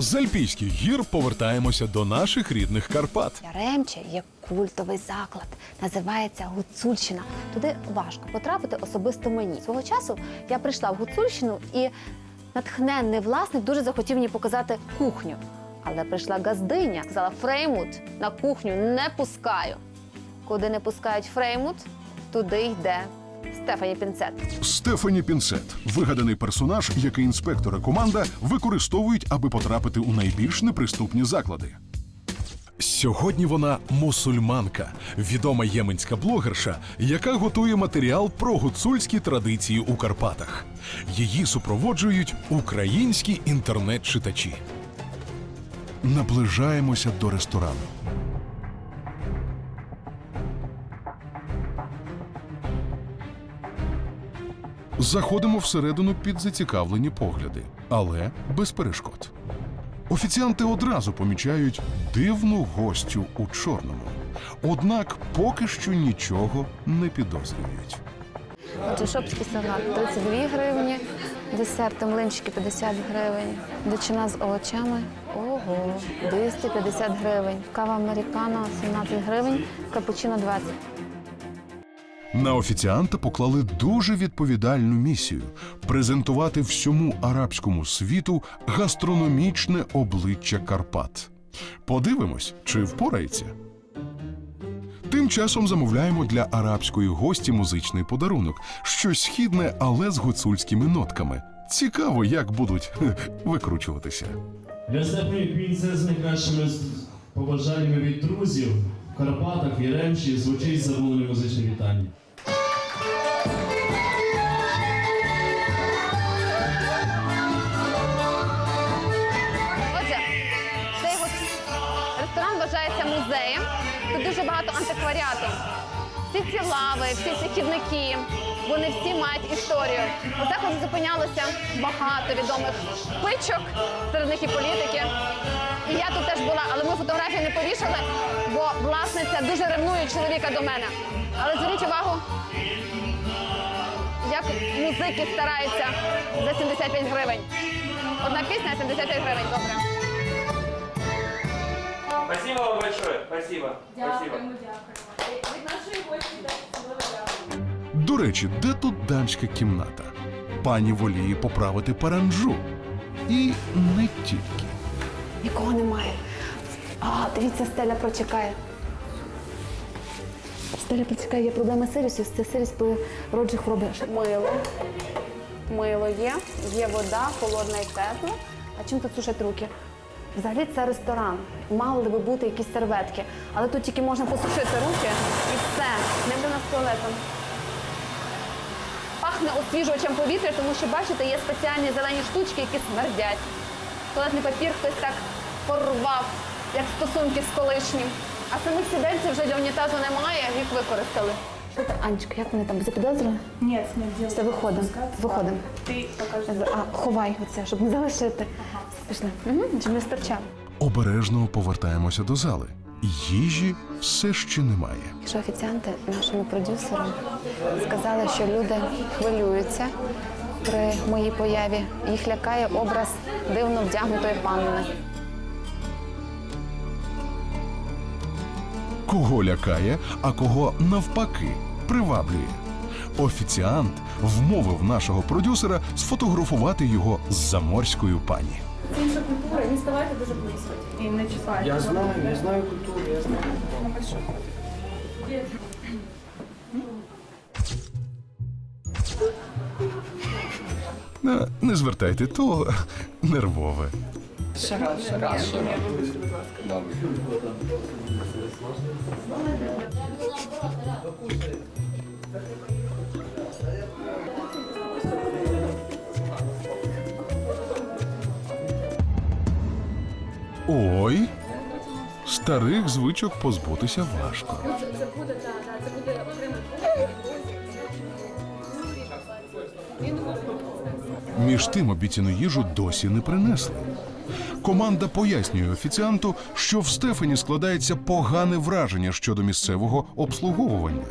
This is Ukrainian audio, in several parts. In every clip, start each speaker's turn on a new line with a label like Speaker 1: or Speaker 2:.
Speaker 1: З Альпійських гір повертаємося до наших рідних Карпат.
Speaker 2: Яремче є культовий заклад, називається Гуцульщина. Туди важко потрапити особисто мені. Свого часу я прийшла в Гуцульщину і натхненний власник дуже захотів мені показати кухню. Але прийшла газдиня, сказала: Фреймут на кухню не пускаю. Куди не пускають Фреймут, туди йде Стефані Пінцет.
Speaker 1: Стефані Пінсет вигаданий персонаж, який інспектори команда використовують, аби потрапити у найбільш неприступні заклади. Сьогодні вона мусульманка, відома єменська блогерша, яка готує матеріал про гуцульські традиції у Карпатах. Її супроводжують українські інтернет-читачі. Наближаємося до ресторану. Заходимо всередину під зацікавлені погляди, але без перешкод. Офіціанти одразу помічають дивну гостю у чорному. Однак поки що нічого не підозрюють.
Speaker 2: Отже, шопський салат 32 гривні, десерти млинчики 50 гривень, дичина з овочами. Ого, 250 гривень. Кава американо 17 гривень, капучино 20.
Speaker 1: На офіціанта поклали дуже відповідальну місію презентувати всьому арабському світу гастрономічне обличчя Карпат. Подивимось, чи впорається. Тим часом замовляємо для арабської гості музичний подарунок, щось східне, але з гуцульськими нотками. Цікаво, як будуть хе, викручуватися.
Speaker 3: Для Степані Пінце з найкращими побажаннями від друзів в Карпатах, в Яремчі звучить замовлене музичне вітання.
Speaker 2: Багато. Всі ці лави, всі ці хідники, вони всі мають історію. Отак от зупинялося багато відомих пичок, серед них і політики. І я тут теж була, але ми фотографії не повішали, бо власниця дуже ревнує чоловіка до мене. Але зверніть увагу, як музики стараються за 75 гривень. Одна пісня 75 гривень, добре.
Speaker 4: Спасибо вам большое. Спасибо. Спасибо.
Speaker 5: Дякуємо, дякуємо. Від нашої гості так особливо дякуємо.
Speaker 1: До речі, де тут дамська кімната? Пані воліє поправити паранджу. І не тільки.
Speaker 2: Нікого немає. А, дивіться, стеля прочекає. Стеля прочекає, є проблеми з сирісю, це сиріс породжує хвороби. Мило. Мило є, є вода, холодна і тепла. А чим тут сушать руки? Взагалі це ресторан. Мали би бути якісь серветки. Але тут тільки можна посушити руки і все. Не буде нас туалетом. Пахне освіжувачем повітря, тому що, бачите, є спеціальні зелені штучки, які смердять. Туалетний папір хтось так порвав, як стосунки з колишнім. А самих сідельців вже для унітазу немає, їх використали. Що ти, Анечка, як вони там запідозрили?
Speaker 5: Ні, не діло.
Speaker 2: Все, виходимо. Виходимо.
Speaker 5: Ти покажеш.
Speaker 2: А, ховай оце, щоб не залишити. Пішли. Угу, щоб не стирчав.
Speaker 1: Обережно повертаємося до зали. Їжі все ще немає.
Speaker 2: Якщо офіціанти нашому продюсеру сказали, що люди хвилюються при моїй появі, їх лякає образ дивно вдягнутої панни.
Speaker 1: Кого лякає, а кого навпаки приваблює. Офіціант вмовив нашого продюсера сфотографувати його з заморською пані.
Speaker 5: Це інша культура, не ставайте дуже близько. І не чіпайте.
Speaker 4: Я знаю, я знаю культуру, я знаю.
Speaker 1: Е, Не звертайте то нервове. Ой, старих звичок позбутися важко. Між тим обіцяну їжу досі не принесли. Команда пояснює офіціанту, що в Стефані складається погане враження щодо місцевого обслуговування.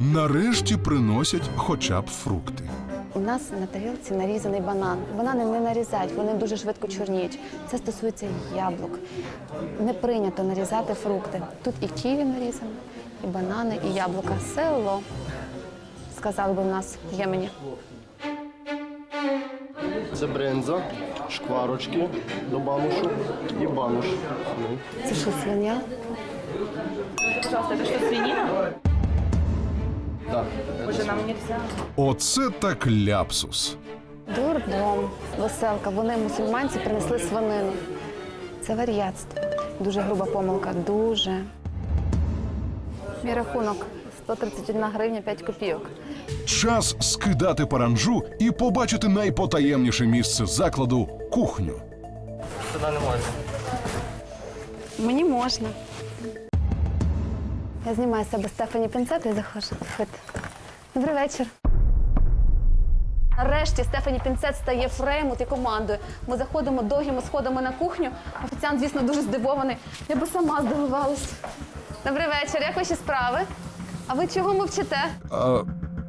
Speaker 1: Нарешті приносять хоча б фрукти.
Speaker 2: У нас на тарілці нарізаний банан. Банани не нарізають, вони дуже швидко чорніють. Це стосується яблук. Не прийнято нарізати фрукти. Тут і ківі нарізано, і банани, і яблука. Село, сказали би в нас в Ємені.
Speaker 6: Це бренза, шкварочки до банушу і бануш. Ну.
Speaker 2: Це що, свиня?
Speaker 5: Пожалуйста, это что, свинина? Боже, нам нельзя.
Speaker 1: Оце так ляпсус.
Speaker 2: Дурдом, веселка. Вони мусульманці принесли свинину. Це вар'ятство. Дуже груба помилка. Дуже. Мій рахунок 131 гривня 5 копійок.
Speaker 1: Час скидати паранджу і побачити найпотаємніше місце закладу кухню.
Speaker 4: Туди не можна.
Speaker 2: Мені можна. Я знімаю з себе Стефані Пінцет і. Заходьте. Добрий вечір. Нарешті Стефані Пінцет стає фреймут і командою. Ми заходимо довгими сходами на кухню. Офіціант, звісно, дуже здивований. Я би сама здивувалась. Добрий вечір. Як ваші справи? А ви чого мовчите?
Speaker 1: А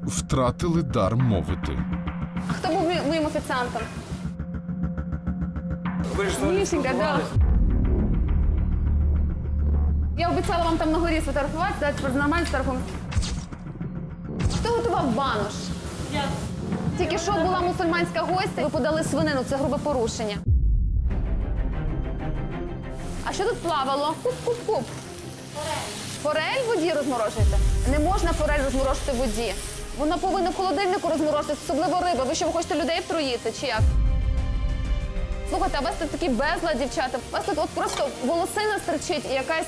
Speaker 1: втратили дар мовити.
Speaker 2: А хто був моїм офіціантом?
Speaker 4: Ви ж
Speaker 2: Мішенька, да. Я обіцяла вам там на горі сфотографуватися, давайте тепер нормально сфотографуємо. Хто готував банош?
Speaker 5: Я.
Speaker 2: Тільки що була мусульманська гостя, ви подали свинину, це грубе порушення. А що тут плавало? Куп-куп-куп. Форель в воді розморожуєте? Не можна форель розморожити в воді. Вона повинна в холодильнику розморожити, особливо риба. Ви що, ви хочете людей втруїти чи як? Слухайте, а у вас тут такі безлад, дівчата. У вас тут от просто волосина стерчить і якась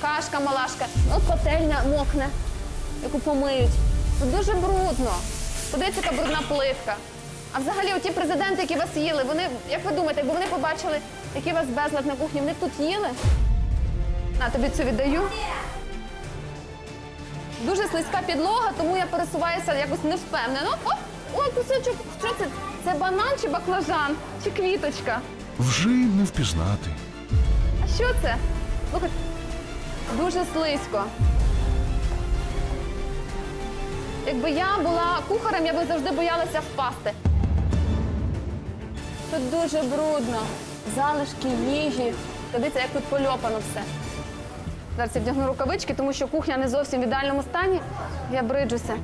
Speaker 2: кашка, малашка. От пательня мокне, яку помиють. Тут дуже брудно. Подивіться, яка брудна плитка. А взагалі, оті президенти, які вас їли, вони, як ви думаєте, якби вони побачили, який у вас безлад на кухні, вони б тут їли? На, тобі цю віддаю. Дуже слизька підлога, тому я пересуваюся якось невпевнено. Оп, ой, кусочок. Що це? Це банан чи баклажан? Чи квіточка?
Speaker 1: Вже не впізнати.
Speaker 2: А що це? Слухайте, дуже слизько. Якби я була кухарем, я би завжди боялася впасти. Тут дуже брудно. Залишки їжі. Дивіться, як тут польопано все. Зараз я вдягну рукавички, тому що кухня не зовсім в ідеальному стані. Я бриджуся.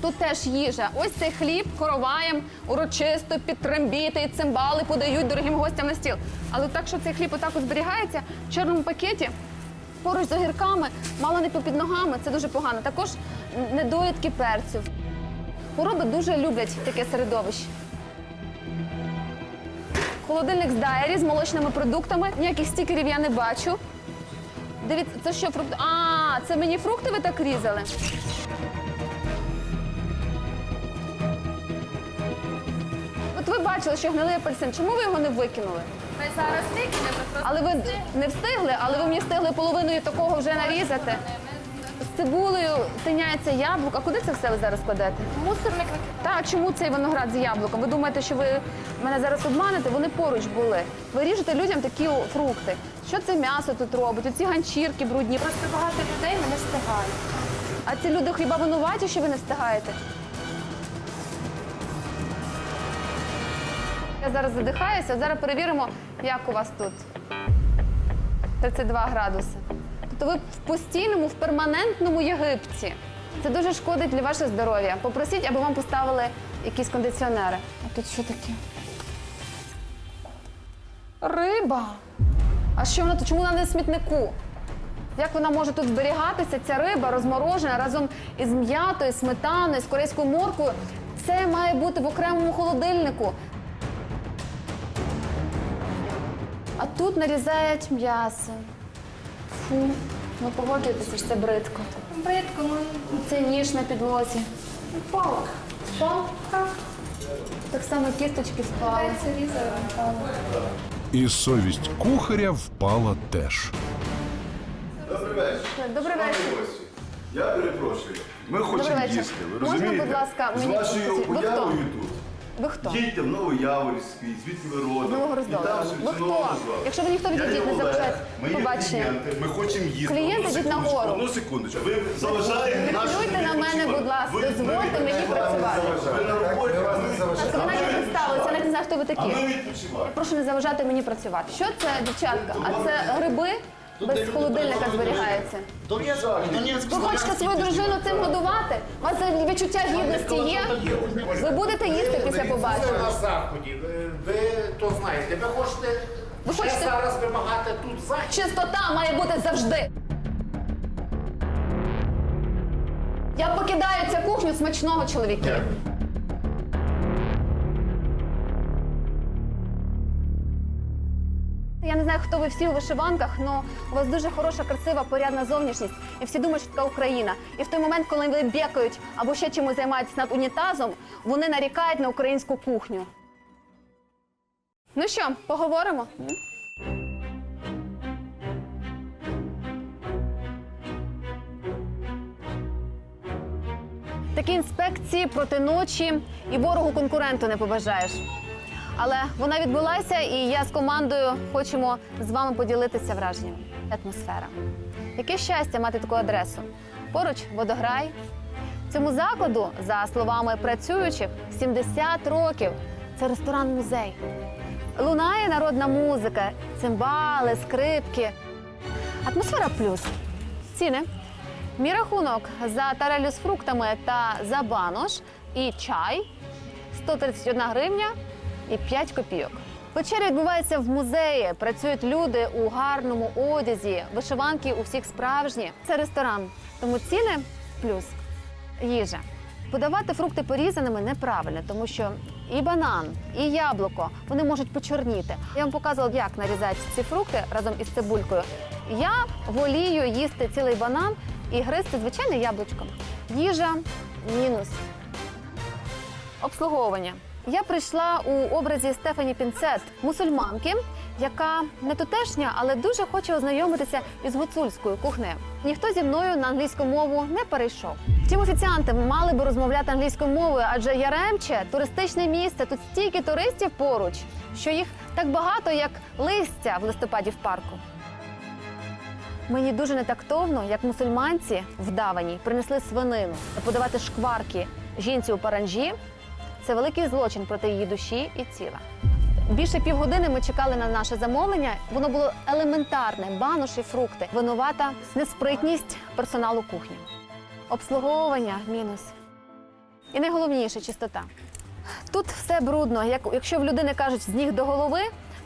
Speaker 2: Тут теж їжа. Ось цей хліб короваєм урочисто під трембіти і цимбали подають дорогим гостям на стіл. Але так, що цей хліб отак от зберігається в чорному пакеті, поруч з огірками, мало не попід ногами, це дуже погано. Також недоїдки перцю. Хвороби дуже люблять таке середовище. Холодильник з дайері з молочними продуктами. Ніяких стікерів я не бачу. Дивіться, це що фрукти? А, це мені фрукти ви так різали? Ви бачили, що гнилий апельсин. Чому ви його не викинули?
Speaker 5: Ми зараз викинемо, просто
Speaker 2: Але ви не встигли, але ви мені встигли половиною такого вже нарізати. З цибулею тиняється яблук. А куди це все ви зараз кладете?
Speaker 5: мусорник
Speaker 2: Так, чому цей виноград з яблуком? Ви думаєте, що ви мене зараз обманете? Вони поруч були. Ви ріжете людям такі о, фрукти. Що це м'ясо тут робить? Оці ганчірки брудні.
Speaker 5: Просто багато людей ми не встигають.
Speaker 2: А ці люди хіба винуваті, що ви не встигаєте? Я зараз задихаюся, зараз перевіримо, як у вас тут. 32 градуси. Тобто ви в постійному, в перманентному Єгипті. Це дуже шкодить для вашого здоров'я. Попросіть, аби вам поставили якісь кондиціонери. А тут що таке? Риба. А що вона тут? Чому вона не в смітнику? Як вона може тут зберігатися, ця риба розморожена разом із м'ятою, сметаною, з корейською моркою? Це має бути в окремому холодильнику. А тут нарізають м'ясо. Фу, ну погоджуйтеся, що це бридко.
Speaker 5: Бридко, ну
Speaker 2: Це ніж на підлозі.
Speaker 5: впало.
Speaker 2: Впав? Так. Так само кісточки впали.
Speaker 5: Це різали, впало.
Speaker 1: І совість кухаря впала теж.
Speaker 7: Добрий вечір.
Speaker 2: Добрий вечір.
Speaker 7: Гості. Я перепрошую. Ми
Speaker 2: Добрий
Speaker 7: хочемо
Speaker 2: вечір.
Speaker 7: їсти. Ви
Speaker 2: Можна,
Speaker 7: розумієте?
Speaker 2: будь ласка,
Speaker 7: З
Speaker 2: мені
Speaker 7: вашою
Speaker 2: ви хто?
Speaker 7: появою тут
Speaker 2: Ви хто?
Speaker 7: Їдьте в Новояворівський, звідки ви родом.
Speaker 2: Нового
Speaker 7: І
Speaker 2: Роздолу.
Speaker 7: там
Speaker 2: Ви хто? Якщо ви ніхто
Speaker 7: Я
Speaker 2: відійдіть,
Speaker 7: є
Speaker 2: не
Speaker 7: Олег, Ми є
Speaker 2: побачення.
Speaker 7: клієнти, ми хочемо їсти.
Speaker 2: Клієнти,
Speaker 7: Одну секундочку,
Speaker 2: нагору.
Speaker 7: Одну секундочку. Ви заважаєте
Speaker 2: Не плюйте на мене, будь ласка, дозвольте мені працювати.
Speaker 7: Ви на роботі, а ми
Speaker 2: Ви навіть не представилися, я навіть не знаю, хто ви
Speaker 7: а
Speaker 2: такі.
Speaker 7: ми відпочиваємо.
Speaker 2: Прошу не заважати мені працювати. Що це, дівчатка? А це гриби без холодильника зберігаються. Ви хочете свою дружину цим годувати? У вас відчуття гідності є? Ви будете їсти після
Speaker 8: Це
Speaker 2: побачення?
Speaker 8: на заході. Ви, то знаєте. Ви хочете,
Speaker 2: Ви
Speaker 8: ще
Speaker 2: хочете-
Speaker 8: зараз вимагати тут захід?
Speaker 2: Чистота має бути завжди. Я покидаю цю кухню смачного чоловіка. Я не знаю, хто ви всі у вишиванках, але у вас дуже хороша, красива, порядна зовнішність. І всі думають, що така Україна. І в той момент, коли вони бекають або ще чимось займаються над унітазом, вони нарікають на українську кухню. Ну що, поговоримо? Такі інспекції проти ночі і ворогу конкуренту не побажаєш. Але вона відбулася, і я з командою хочемо з вами поділитися враженнями. Атмосфера. Яке щастя мати таку адресу. Поруч водограй. Цьому закладу, за словами працюючих, 70 років. Це ресторан-музей. Лунає народна музика, цимбали, скрипки. Атмосфера плюс. Ціни. Мій рахунок за тарелю з фруктами та за банош і чай 131 гривня і 5 копійок. Вечеря відбувається в музеї. Працюють люди у гарному одязі, вишиванки у всіх справжні. Це ресторан, тому ціни плюс їжа. Подавати фрукти порізаними неправильно, тому що і банан, і яблуко вони можуть почорніти. Я вам показувала, як нарізають ці фрукти разом із цибулькою. Я волію їсти цілий банан і гризти звичайне яблучко. Їжа мінус. Обслуговування. Я прийшла у образі Стефані Пінцет, мусульманки, яка не тутешня, але дуже хоче ознайомитися із гуцульською кухнею. Ніхто зі мною на англійську мову не перейшов. Втім, офіціанти мали би розмовляти англійською мовою, адже Яремче туристичне місце. Тут стільки туристів поруч, що їх так багато, як листя в листопаді в парку. Мені дуже нетактовно, як мусульманці вдавані принесли свинину подавати шкварки жінці у паранжі. Це великий злочин проти її душі і тіла. Більше півгодини ми чекали на наше замовлення. Воно було елементарне, баноші, фрукти. Винувата неспритність персоналу кухні. Обслуговування мінус. І найголовніше чистота. Тут все брудно. Як, якщо в людини кажуть з ніг до голови,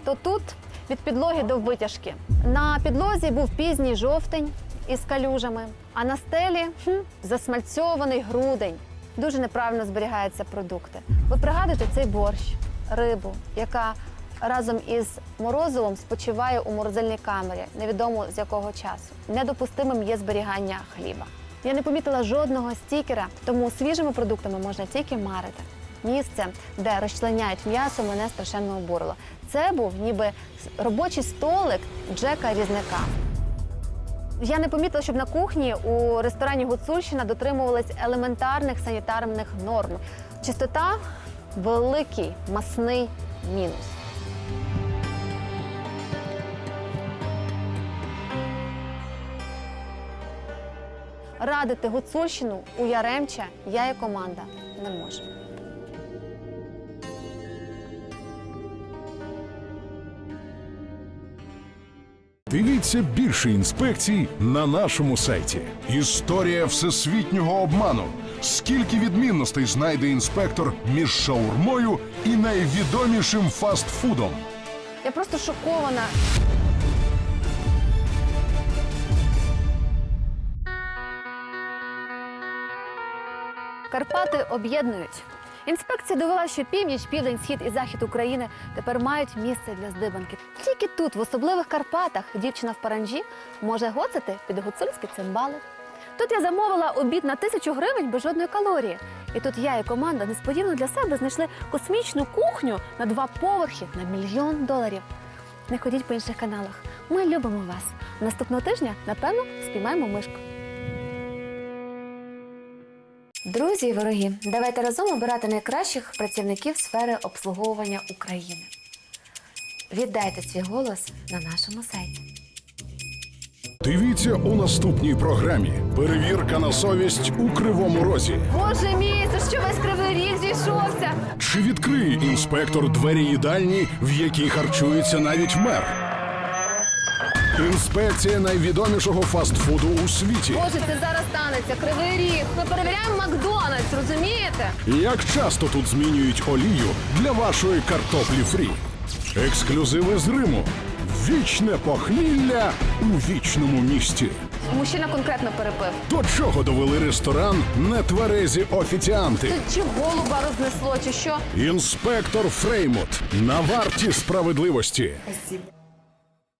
Speaker 2: то тут від підлоги до витяжки. На підлозі був пізній жовтень із калюжами, а на стелі хм, засмальцьований грудень. Дуже неправильно зберігаються продукти. Ви пригадуєте цей борщ, рибу, яка разом із морозивом спочиває у морозильній камері, невідомо з якого часу. Недопустимим є зберігання хліба. Я не помітила жодного стікера, тому свіжими продуктами можна тільки марити. Місце, де розчленяють м'ясо, мене страшенно обурило. Це був ніби робочий столик Джека Різника. Я не помітила, щоб на кухні у ресторані Гуцульщина дотримувались елементарних санітарних норм. Чистота великий масний мінус. Радити Гуцульщину у Яремча я і команда не можу.
Speaker 1: Дивіться більше інспекцій на нашому сайті. Історія всесвітнього обману. Скільки відмінностей знайде інспектор між шаурмою і найвідомішим фастфудом?
Speaker 2: Я просто шокована. Карпати об'єднують. Інспекція довела, що північ, південь, схід і захід України тепер мають місце для здибанки. Тільки тут, в особливих Карпатах, дівчина в паранжі може гоцати під гуцульські цимбали. Тут я замовила обід на тисячу гривень без жодної калорії. І тут я і команда несподівано для себе знайшли космічну кухню на два поверхи на мільйон доларів. Не ходіть по інших каналах. Ми любимо вас. Наступного тижня, напевно, спіймаємо мишку.
Speaker 9: Друзі і вороги, давайте разом обирати найкращих працівників сфери обслуговування України. Віддайте свій голос на нашому сайті.
Speaker 1: Дивіться у наступній програмі. Перевірка на совість у кривому розі.
Speaker 2: Боже мій, це що весь кривий ріг зійшовся?
Speaker 1: Чи відкриє інспектор двері їдальні, в якій харчується навіть мер? Інспекція найвідомішого фастфуду у світі.
Speaker 2: Боже, це зараз станеться. Кривий ріг. Ми перевіряємо Макдональдс, розумієте?
Speaker 1: Як часто тут змінюють олію для вашої картоплі фрі? Ексклюзиви з Риму. Вічне похмілля у вічному місті.
Speaker 2: Мужчина конкретно перепив.
Speaker 1: До чого довели ресторан нетверезі офіціанти?
Speaker 2: Тут чи голуба рознесло, чи що?
Speaker 1: Інспектор Фреймут на варті справедливості.
Speaker 5: Спасибо.